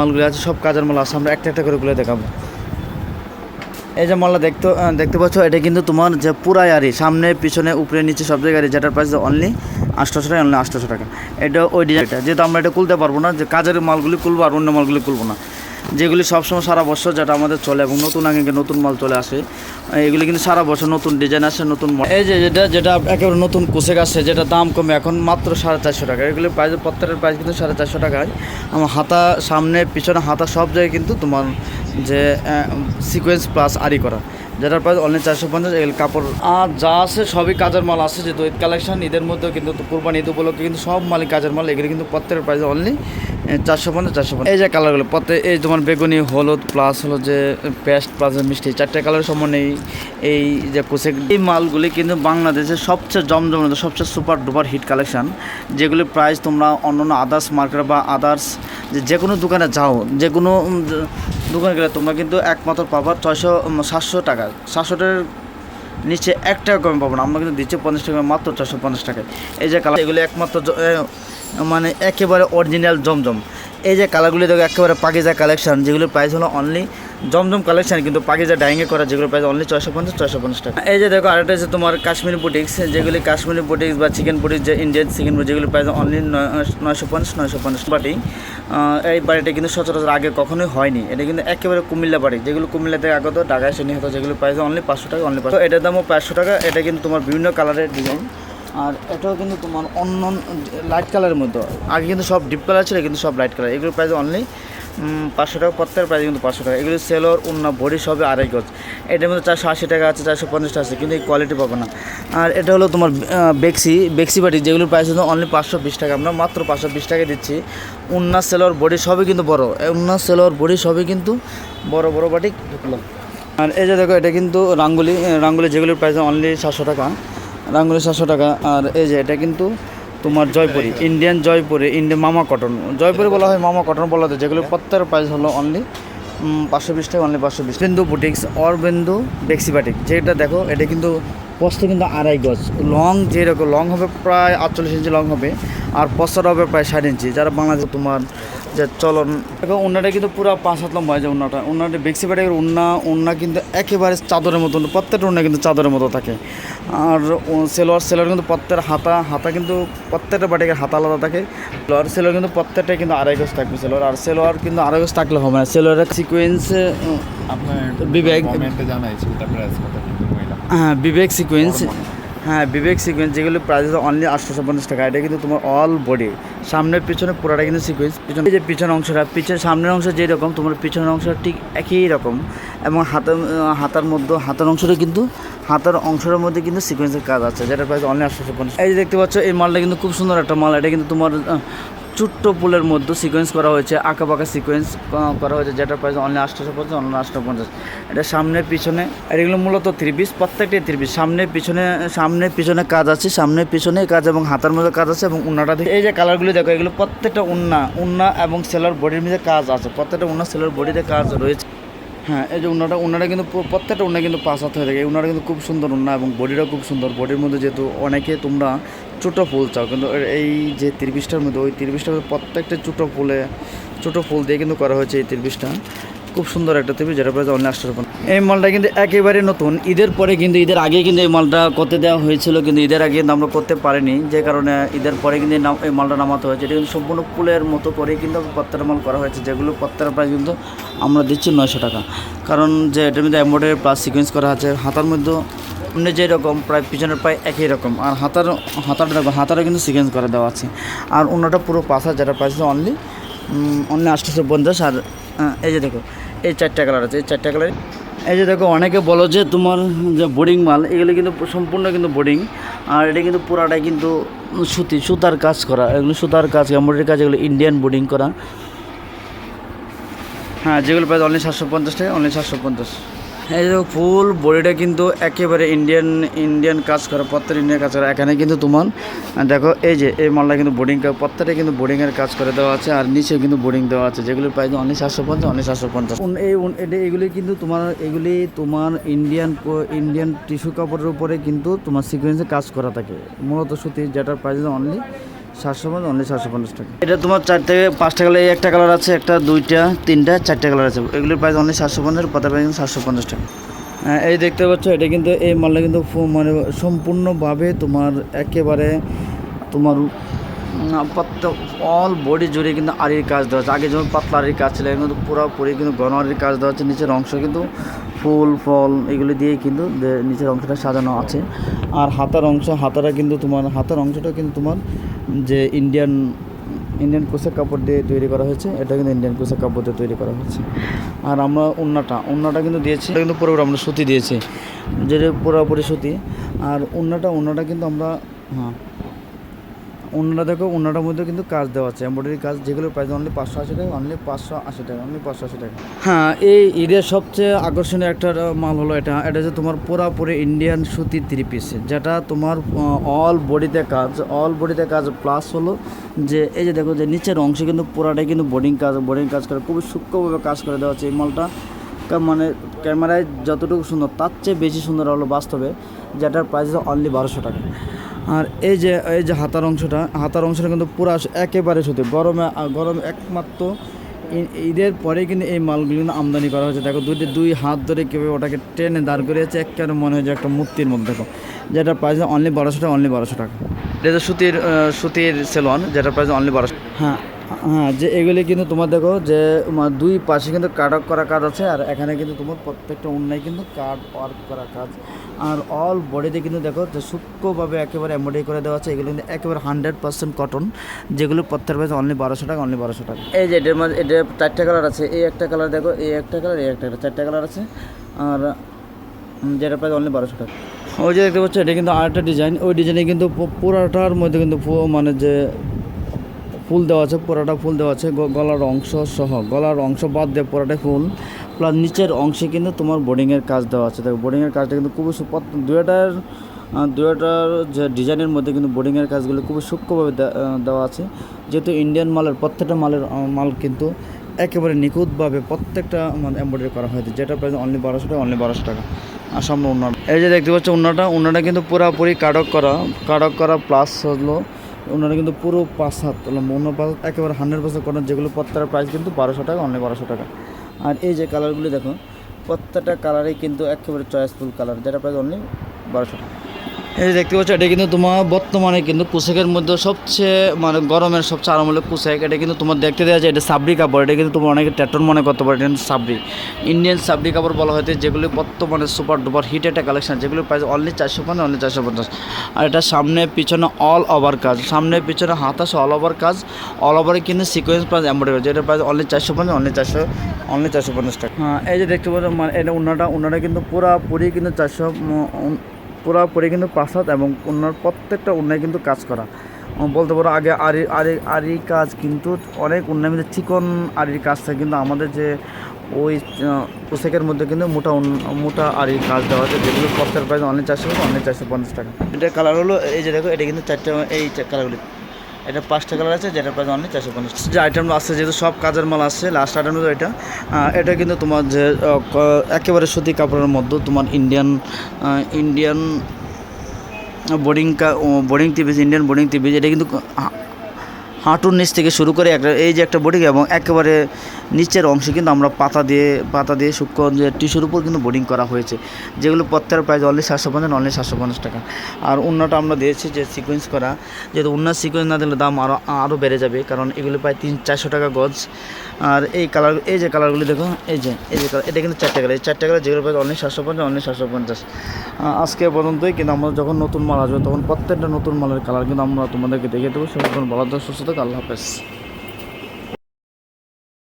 মালগুলো আছে, সব কাজের মাল আছে, আমরা একটা একটা করে গুলো দেখাবো। এই যে মালটা দেখতে দেখতে পাচ্ছ, এটা কিন্তু তোমার যে পুরাই আরি সামনে, পিছনে, উপরে, নিচে সব জায়গায় যেটার প্রাইস অনলি আটশোশো টাকা অনলি আটশোশো টাকা। এটা ওই ডিজাইনটা যেহেতু আমরা এটা খুলতে পারব না, যে কাজের মালগুলি খুলবো আর অন্য মালগুলি খুলবো না। যেগুলি সবসময় সারা বছর যেটা আমাদের চলে এবং নতুন আগে নতুন মাল চলে আসে, এগুলি কিন্তু সারা বছর নতুন ডিজাইন আসে, নতুন। এই যে যেটা যেটা একেবারে নতুন কোষে আসছে যেটা দাম কমে এখন মাত্র সাড়ে চারশো টাকা। এগুলি প্রাইস প্রত্যেকের প্রাইস কিন্তু সাড়ে চারশো টাকায়। আমার হাতা সামনে, পিছনে হাতা সব জায়গায় কিন্তু তোমার যে সিকোয়েন্স প্লাস আরি করা। যেটার প্রাইস অনলি চারশো পঞ্চাশ, এগুলো কাপড়। আর যা আছে সবই কাজের মাল আছে, যেহেতু ঈদ কালেকশন ঈদের মধ্যে কিন্তু কোরবানি, ঈদ উপলক্ষে কিন্তু সব মালই কাজের মাল। এগুলি কিন্তু প্রত্যেকের প্রাইস অনলি চারশো পঞ্চাশ চারশো পঞ্চাশ। এই যে কালারগুলো প্রত্যেক এই তোমার বেগুনি, হলুদ প্লাস হলো যে পেস্ট প্লাস মিষ্টি, চারটে কালার সমান এই যে কোসেক, এই মালগুলি কিন্তু বাংলাদেশের সবচেয়ে জমজমাট, সবচেয়ে সুপার ডুপার হিট কালেকশন যেগুলি প্রাইস তোমরা অন্য অন্য আদার্স মার্কেট বা আদার্স যে কোনো দোকানে যাও যে কোনো দোকানে গেলে তোমরা কিন্তু একমাত্র পাবা ছয়শো সাতশো টাকা। সাতশো টাকার নিচে এক টাকা কমে পাবো না, আমরা কিন্তু দিচ্ছি পঞ্চাশ টাকা মাত্র চারশো পঞ্চাশ টাকায়। এই যে কালার এগুলো একমাত্র মানে একেবারে অরিজিনাল জমজম। এই যে কালারগুলি দেখো, একেবারে পাকিজা কালেকশন যেগুলোর প্রাইস হলো অনলি জমজম কালেকশন কিন্তু পাকিজা ডাইংয়ে করা যেগুলো প্রাইস অনলি ছয়শো পঞ্চাশ ছয়শো পঞ্চাশ টাকা। এই যে দেখো, আরেকটা হচ্ছে তোমার কাশ্মীরি বুটিক্স যেগুলি কাশ্মীরি বুটিক্স বা চিকেন বুটিক্স যে ইন্ডিয়ান চিকেন যেগুলো প্রাইস অনলি নয়শো পঞ্চাশ নয়শো পঞ্চাশ বাটি। এই বাড়িটা কিন্তু সচরাচর আগে কখনোই হয়নি। এটা কিন্তু একেবারে কুমিল্লা বাড়ি, যেগুলো কুমিল্লা থেকে আগত, ঢাকায় এসে নিহত, যেগুলো প্রাইস অনলি পাঁচশো টাকা অনলি পাঁচশো এটার দামও পাঁচশো টাকা, এটা কিন্তু তোমার বিভিন্ন কালারের ডিজাইন আর এটাও কিন্তু তোমার অন্য লাইট কালারের মধ্যে। আগে কিন্তু সব ডিপ কালার ছিল, কিন্তু সব লাইট কালার এগুলোর প্রাইস অনলি পাঁচশো টাকা প্রত্যেকের প্রাইস কিন্তু পাঁচশো টাকা। এগুলো সেলর অন্য ভরি সবে আড়াই গজ। এটার মধ্যে চারশো আশি টাকা আছে, চারশো পঞ্চাশ টাকা আছে, কিন্তু এই কোয়ালিটি পাবো না। আর এটা হলো তোমার বেক্সি বেক্সি বাটি, যেগুলোর প্রাইস হলো অনলি পাঁচশো বিশ টাকা। আমরা মাত্র পাঁচশো বিশ টাকা দিচ্ছি। উন্না, সেলর, বডি সবই কিন্তু বড়। উন্না, সেলর, বডি সবই কিন্তু বড় বড় বাটি। ঢুকলো আর এই যে দেখো, এটা কিন্তু রাঙ্গুলি রাঙ্গুলি যেগুলোর প্রাইস অনলি সাতশো টাকা। রাঙ্গুলি সাতশো টাকা। আর এই যে এটা কিন্তু তোমার জয়পুরি ইন্ডিয়ান জয়পুরি ইন্ডিয়ান মামা কটন জয়পুরি বলা হয় মামা কটন বলা হয় যেগুলো প্রত্যেকের প্রাইস হলো অনলি পাঁচশো বিশ টাকা অনলি পাঁচশো বিশ। বিন্দু বুটিক্স অর বিন্দু বেক্সি যেটা দেখো, এটা কিন্তু পস্ত কিন্তু আড়াই গজ। লং যেরকম লং হবে প্রায় আটচল্লিশ ইঞ্চি লং হবে আর পস্তটা হবে প্রায় ষাট ইঞ্চি। যারা বাংলাদেশ তোমার যে চলন দেখো উন্নাটা কিন্তু পুরো পাঁচ হাত লম্বা হয় যে উন্নাটা। উন্নাটা বেক্সি বাটিকের উন্না উন্না কিন্তু একেবারে চাদরের মতন প্রত্যেকটা উন্না কিন্তু চাদরের মতো থাকে। আর সেলোয়ার সেলোয়ার কিন্তু প্রত্যেকটা হাতা হাতা কিন্তু প্রত্যেকটা বাটিকের হাতা আলাদা থাকে। সেলোয়ার সেলোয়ার কিন্তু প্রত্যেকটা কিন্তু আড়াই গজ থাকবে সেলোয়ার। আর সেলোয়ার কিন্তু আড়াই গজ থাকলে হবে না। সেলোয়ারের সিকোয়েন্স আপনার বিবেক- জানাইছি এটা প্রাইস কত কিন্তু মহিলা হ্যাঁ বিবেক সিকোয়েন্স হ্যাঁ বিবেক সিকোয়েন্স যেগুলো প্রাইস অনলি আটশোশো পঞ্চাশ টাকা। এটা কিন্তু তোমার অল বডি সামনের পিছনে পুরোটা কিন্তু সিকোয়েন্স পিছনে এই যে পিছনের অংশটা পিছনে সামনের অংশ যেরকম, তোমার পিছনের অংশটা ঠিক একই রকম। এবং হাতের হাতার মধ্যে, হাতের অংশটা কিন্তু, হাতার অংশের মধ্যে কিন্তু সিকোয়েন্সের কাজ আছে যেটা প্রাইস অনলি আটশোশো পঞ্চাশ এই যে দেখতে পাচ্ছ, এই মালটা কিন্তু খুব সুন্দর একটা মাল। এটা কিন্তু তোমার ছোট্ট পুলের মধ্যে সিকোয়েন্স করা হয়েছে আঁকা বাঁকা সিকোয়েন্স করা হয়েছে যেটা প্রাইস অনলি আটশোশো পঞ্চাশ অনলি আটশো পঞ্চাশ। এটা সামনে, পিছনে, আর এগুলো মূলত থ্রি পিস প্রত্যেকটাই থ্রি পিস সামনে, পিছনে সামনে, পিছনে কাজ আছে, সামনে, পিছনে কাজ এবং হাতার মধ্যে কাজ আছে এবং উন্নাটা দেখে এই যে কালারগুলি দেখো, এগুলো প্রত্যেকটা উন্না উন্না এবং সেলার বডির মধ্যে কাজ আছে, প্রত্যেকটা উন্না সেলার বডিতে কাজ রয়েছে। হ্যাঁ এই যে উন্নাটা উন্নাটা কিন্তু প্রত্যেকটা উন্না কিন্তু পাঁচ হাত হয়ে থাকে। এই উন্নাটা কিন্তু খুব সুন্দর উন্না এবং বডিটাও খুব সুন্দর। বডির মধ্যে যেহেতু অনেকে তোমরা ছোটো ফুল চাও, কিন্তু এই যে তিরবিশটার মধ্যে, ওই তিরবিশটার মধ্যে প্রত্যেকটা ছোটো ফুলে, ছোটো ফুল দিয়ে কিন্তু করা হয়েছে এই তিরবিশটা। খুব সুন্দর একটা তিরবিশ, যেটা প্রাইস অনলি আটশো এই মালটা কিন্তু একেবারে নতুন। ঈদের পরে কিন্তু, ঈদের আগে কিন্তু এই মালটা করতে দেওয়া হয়েছিল, কিন্তু ঈদের আগে কিন্তু আমরা করতে পারিনি। যে কারণে ঈদের পরে কিন্তু এই মালটা নামাতে হয়েছে। এটা কিন্তু সম্পূর্ণ ফুলের মতো করে কিন্তু পত্তার মাল করা হয়েছে, যেগুলো পত্তার প্রায় কিন্তু আমরা দিচ্ছি নয়শো টাকা। কারণ যে এটার মধ্যে এম্বয়ডারি প্লাস সিকোয়েন্স করা আছে, হাতার মধ্যে এমনি যেরকম প্রায় পিছনের প্রায় একই রকম। আর হাতার দেখো, হাতারও কিন্তু সিকোয়েন্স করে দেওয়া আছে। আর অন্যটা পুরো পাশা যেটা প্রাইস অনলি অন্য আটশোশো পঞ্চাশ, আর এই যে দেখো, এই চারটা কালার আছে, এই চারটা কালার এই যে দেখো, অনেকে বলো যে তোমার যে বোর্ডিং মাল, এগুলো কিন্তু সম্পূর্ণ কিন্তু বোর্ডিং আর এটা কিন্তু পুরাটাই কিন্তু সুতি, সুতার কাজ করা। এগুলো সুতার কাজ এমব্রয়ডারি কাজ, এগুলো ইন্ডিয়ান বোর্ডিং করা। হ্যাঁ যেগুলো প্রাইস অনলি সাতশো পঞ্চাশ টাকা অনলি সাতশো পঞ্চাশ। এই যে ফুল বডিটা কিন্তু একেবারে ইন্ডিয়ান ইন্ডিয়ান কাজ করা, প্রত্যেক ইন্ডিয়ান কাজ করা। এখানে কিন্তু তোমার দেখো, এই যে, এই মালটা কিন্তু বোর্ডিং প্রত্যেকটা কিন্তু বোর্ডিংয়ের কাজ করে দেওয়া আছে, আর নিচে কিন্তু বোর্ডিং দেওয়া আছে। যেগুলোর প্রাইস অনেক সাতশো পঞ্চাশ অনেক সাতশো পঞ্চাশ। এই এগুলি কিন্তু তোমার, এগুলি তোমার ইন্ডিয়ান ইন্ডিয়ান টিস্যু কাপড়ের উপরে কিন্তু তোমার সিকোয়েন্সে কাজ করা থাকে। মূলত সুতি যেটার প্রাইস অনলি সাতশো পঞ্চাশ অনলি সাতশো পঞ্চাশ টাকা। এটা তোমার চারটে পাঁচটা কালার একটা কালার আছে একটা দুইটা তিনটা চারটে কালার আছে। এগুলোর প্রাইস অনলি সাতশো পঞ্চাশ পাতা প্রাইস সাতশো পঞ্চাশ টাকা। হ্যাঁ, এই দেখতে পাচ্ছ এটা কিন্তু এই মালটা কিন্তু মানে সম্পূর্ণভাবে তোমার একেবারে তোমার অল বডি জুড়ে কিন্তু আড়ির কাজ দেওয়া আছে। আগে যেমন পাতলা আড়ির কাজ ছিল কিন্তু পুরোপুরি কিন্তু ঘন আড়ির কাজ দেওয়া আছে। নিচের অংশ কিন্তু ফুল, ফল এগুলো দিয়ে কিন্তু নিচের অংশটা সাজানো আছে। আর হাতার অংশ, হাতাটা কিন্তু তোমার, হাতার অংশটা কিন্তু তোমার যে ইন্ডিয়ান ইন্ডিয়ান কুসের কাপড় দিয়ে তৈরি করা হয়েছে, এটা কিন্তু ইন্ডিয়ান কুসের কাপড় দিয়ে তৈরি করা হয়েছে। আর আমরা উন্নাটা উন্নাটা কিন্তু দিয়েছি কিন্তু পুরোপুরি আমরা সুতি দিয়েছি। যেটা পুরোপুরি সুতি, আর উন্নাটা উন্নাটা কিন্তু আমরা হ্যাঁ। উন্নাটা দেখো উন্নাটার মধ্যে কিন্তু কাজ দেওয়া আছে। এমব্রয়ডারি কাজ, যেগুলো প্রাইস অনলি পাঁচশো আশি টাকা অনলি পাঁচশো আশি টাকা অনলি পাঁচশো আশি টাকা। হ্যাঁ এই ঈদের সবচেয়ে আকর্ষণীয় একটা মাল হলো এটা। এটা হচ্ছে তোমার পুরাপুরি ইন্ডিয়ান সুতি থ্রি পিস যেটা তোমার অল বডিতে কাজ অল বডিতে কাজ প্লাস হলো যে, এই যে দেখো যে নিচের অংশে কিন্তু পুরাটাই কিন্তু বোর্ডিং কাজ বোর্ডিং কাজ করে, খুবই সূক্ষ্মভাবে কাজ করে দেওয়া হচ্ছে এই মালটা। মানে ক্যামেরায় যতটুকু সুন্দর তার চেয়ে বেশি সুন্দর হলো বাস্তবে যেটার প্রাইস অনলি বারোশো টাকা। আর এই যে এই যে হাতার অংশটা হাতার অংশটা কিন্তু পুরো একেবারে সুতি গরমে গরমে একমাত্র ঈদের পরে কিন্তু এই মালগুলো কিন্তু আমদানি করা হয়েছে। দেখো দুইটি দুই হাত ধরে কেউ ওটাকে টেনে দাঁড় করিয়েছে একেবারে মনে হয় যে একটা মূর্তির মধ্যে দেখো। যেটার প্রাইস অনলি বারোশো টাকা অনলি বারোশো টাকা। এটা সুতির সুতির সেলন যেটার প্রাইস অনলি বারোশো হ্যাঁ। হ্যাঁ যে এগুলি কিন্তু তোমার দেখো যে দুই পাশে কিন্তু কাট অফ করা কাজ আছে আর এখানে কিন্তু তোমার প্রত্যেকটা অন্যায় কিন্তু কাট ওয়ার্ক করা কাজ। আর অল বডিতে কিন্তু দেখো যে সূক্ষ্মভাবে একেবারে এমব্রয়ডারি করে দেওয়া আছে এগুলো কিন্তু একেবারে হান্ড্রেড পার্সেন্ট কটন যেগুলো প্রত্যেক প্রাইস অনলি বারোশো টাকা অনলি বারোশো টাকা। এই যে এটার মধ্যে এটা চারটে কালার আছে এই একটা কালার দেখো এই একটা কালার এই একটা কালার চারটে কালার আছে আর যেটা প্রাইস অনলি বারোশো টাকা। ওই যে দেখতে পাচ্ছ এটা কিন্তু আরেকটা ডিজাইন ওই ডিজাইনে কিন্তু পুরাটার মধ্যে কিন্তু মানে যে ফুল দেওয়া আছে পুরোটা ফুল দেওয়া আছে গলার অংশ সহ, গলার অংশ বাদ দিয়ে পুরোটাই ফুল। প্লাস নিচের অংশে কিন্তু তোমার বোর্ডিংয়ের কাজ দেওয়া আছে। দেখো, বোর্ডিংয়ের কাজটা কিন্তু খুবই সুপ- দুয়োটার দুয়োটার যে ডিজাইনের মধ্যে কিন্তু বোর্ডিংয়ের কাজগুলো খুবই সূক্ষ্মভাবে দেওয়া আছে। যেহেতু ইন্ডিয়ান মালের প্রত্যেকটা মালের মাল কিন্তু একেবারে নিখুঁতভাবে প্রত্যেকটা মানে এমব্রয়ডারি করা হয়েছে যেটা প্রাইস অনলি বারোশো টাকা অনলি বারোশো টাকা। আর উন্নয়ন। এই যে দেখতে পাচ্ছ উন্নাটা উন্নাটা কিন্তু পুরোপুরি কাডক করা কাডক করা প্লাস হলো ওনারা কিন্তু পুরো পাঁচ হাত অন্য পাঁচ পাল একেবারে হান্ড্রেড পার্সেন্ট কটন যেগুলো প্রত্যেকটা প্রাইস কিন্তু বারোশো টাকা, অনলি বারোশো টাকা। আর এই যে কালারগুলি দেখো প্রত্যেকটা কালারে কিন্তু একেবারে চয়েসফুল কালার যেটা প্রাইস অনলি বারোশো টাকা। এই দেখতে পাচ্ছ, এটা কিন্তু তোমার বর্তমানে কিন্তু পোশাকের মধ্যে সবচেয়ে মানে গরমের সবচেয়ে আরামূলক পোশাক। এটা কিন্তু তোমার দেখতে দেওয়া যায়, এটা সাবরি কাপড়। এটা কিন্তু তোমার অনেকে ট্যাটন মনে করতে পারে, এটা সাবরি। ইন্ডিয়ান সাবরি কাপড় বলা হয়েছে যেগুলি বর্তমানে সুপার ডুপার হিট একটা কালেকশন যেগুলো প্রাইস অনলি চারশো পঞ্চাশ অনলি চারশো পঞ্চাশ। আর এটা সামনে, পিছনে অল ওভার কাজ, সামনে, পিছনে হাতাশে অল ওভার কাজ। অল ওভারে কিন্তু সিকোয়েন্স প্রাইস এমব্রয়ডারি যেটা প্রাইস অনলি চারশো পঞ্চাশ অনলি চারশো অনলি চারশো পঞ্চাশ টাকা। হ্যাঁ এই যে দেখতে পাচ্ছ মানে এটা উন্নাটা উন্নাটা কিন্তু পুরাপুরি কিন্তু চারশো পুরাপুরি কিন্তু পাঁচ হাত এবং ওনার প্রত্যেকটা উন্নয় কিন্তু কাজ করা। বলতে পারো আগে আরি আরি আরি কাজ কিন্তু অনেক উন্নয়ন মধ্যে চিকন আরির কাজ থাকে কিন্তু আমাদের যে ওই পোশাকের মধ্যে কিন্তু মোটা মোটা আরির কাজ দেওয়া আছে, যেগুলো প্রত্যেক প্রাইস অনেক চারশো অনেক চারশো পঞ্চাশ টাকা। এটা কালার হলো, এই যে দেখো, এটা কিন্তু চারটে, এই কালারগুলি এটা পাঁচটা কালার আছে যেটা প্রাইস অনলি চারশো পঞ্চাশ যে আইটেমটা আসছে যেহেতু সব কাজের মাল আসছে লাস্ট আইটেম হলো এটা। এটা কিন্তু তোমার যে একেবারে সুতি কাপড়ের মধ্যে তোমার ইন্ডিয়ান ইন্ডিয়ান বোর্ডিং বোর্ডিং টিভিজ ইন্ডিয়ান বোর্ডিং টিভিজ এটা কিন্তু হাঁটুর নিচ থেকে শুরু করে একটা এই যে একটা বোর্ডিং এবং একেবারে নিচের অংশে কিন্তু আমরা পাতা দিয়ে পাতা দিয়ে সূক্ষ্ম টিস্যুর উপর কিন্তু বোর্ডিং করা হয়েছে, যেগুলো প্রত্যেকের প্রাইস অনলি সাতশো পঞ্চাশ অনলি সাতশো পঞ্চাশ টাকা। আর অন্যটা আমরা দিয়েছি যে সিকোয়েন্স করা, যেহেতু অন্য সিকোয়েন্স না দিলে দাম আরও আরও বেড়ে যাবে, কারণ এগুলো প্রায় তিন চারশো টাকা গজ। আর এই কালার এই যে কালারগুলি দেখো এই যে এই যে কালার এটা কিন্তু চারটে কালার এই চারটে কালার যেগুলো প্রাইস অনলি সাতশো পঞ্চাশ অনলি সাতশো পঞ্চাশ। আজকে পর্যন্তই, কিন্তু আমরা যখন নতুন মাল আসবে, তখন প্রত্যেকটা নতুন মালের কালার কিন্তু আমরা তোমাদেরকে দেখে দেবো। সে ভালো সুস্থ থাকো আল্লাহ হাফেজ।